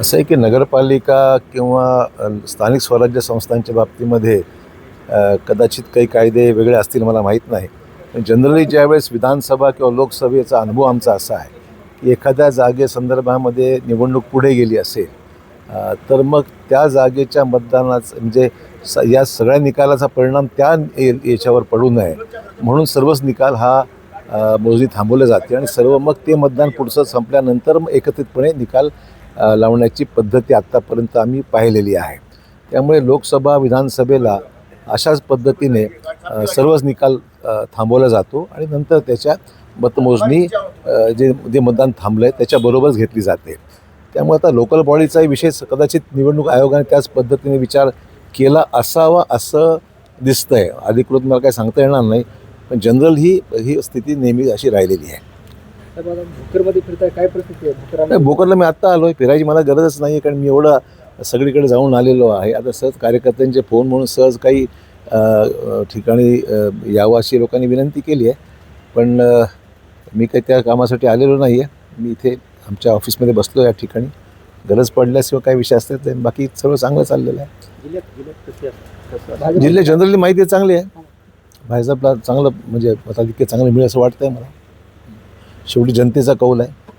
असं आहे की नगरपालिका किंवा स्थानिक स्वराज्य संस्थांच्या बाबतीमध्ये कदाचित काही कायदे वेगळे असतील मला माहीत नाही. पण जनरली ज्यावेळेस विधानसभा किंवा लोकसभेचा अनुभव आमचा असा आहे की एखाद्या जागेसंदर्भामध्ये निवडणूक पुढे गेली असेल तर मग त्या जागेच्या मतदानाचं म्हणजे स या सगळ्या निकालाचा परिणाम त्या याच्यावर पडू नये. म्हणून सर्वच निकाल हा मोजणी थांबवले जाते आणि सर्व मग ते मतदान पुढचं संपल्यानंतर मग एकत्रितपणे निकाल लावण्याची पद्धती आत्तापर्यंत आम्ही पाहिलेली आहे. त्यामुळे लोकसभा विधानसभेला अशाच पद्धतीने सर्वच निकाल थांबवला जातो आणि नंतर त्याच्या मतमोजणी जे जे मतदान थांबलं आहे त्याच्याबरोबरच घेतली जाते. त्यामुळे आता लोकल बॉडीचाही विषय कदाचित निवडणूक आयोगाने त्याच पद्धतीने विचार केला असावा असं दिसतंय. अधिकृत मला काही सांगता येणार नाही पण जनरल ही ही स्थिती नेहमी अशी राहिलेली आहे. भोकरमध्ये फिरताय काय परिस्थिती आहे? नाही भोकरला मी आत्ता आलो आहे फिरायची मला गरजच नाही आहे कारण मी एवढं सगळीकडे जाऊन आलेलो आहे. आता सहज कार्यकर्त्यांचे फोन म्हणून सहज काही ठिकाणी यावं अशी लोकांनी विनंती केली आहे. पण मी काही त्या कामासाठी आलेलो नाही आहे मी इथे आमच्या ऑफिसमध्ये बसलो या ठिकाणी. गरज पडल्याशिवाय काही विषय असतात बाकी सर्व चांगलं चाललेलं आहे. जिल्ह्यात जनरली माहिती चांगली आहे. भाजपला चांगलं म्हणजे आता तितके चांगलं मिळेल असं वाटतंय मला. शेवटी जनतेचा कौल आहे.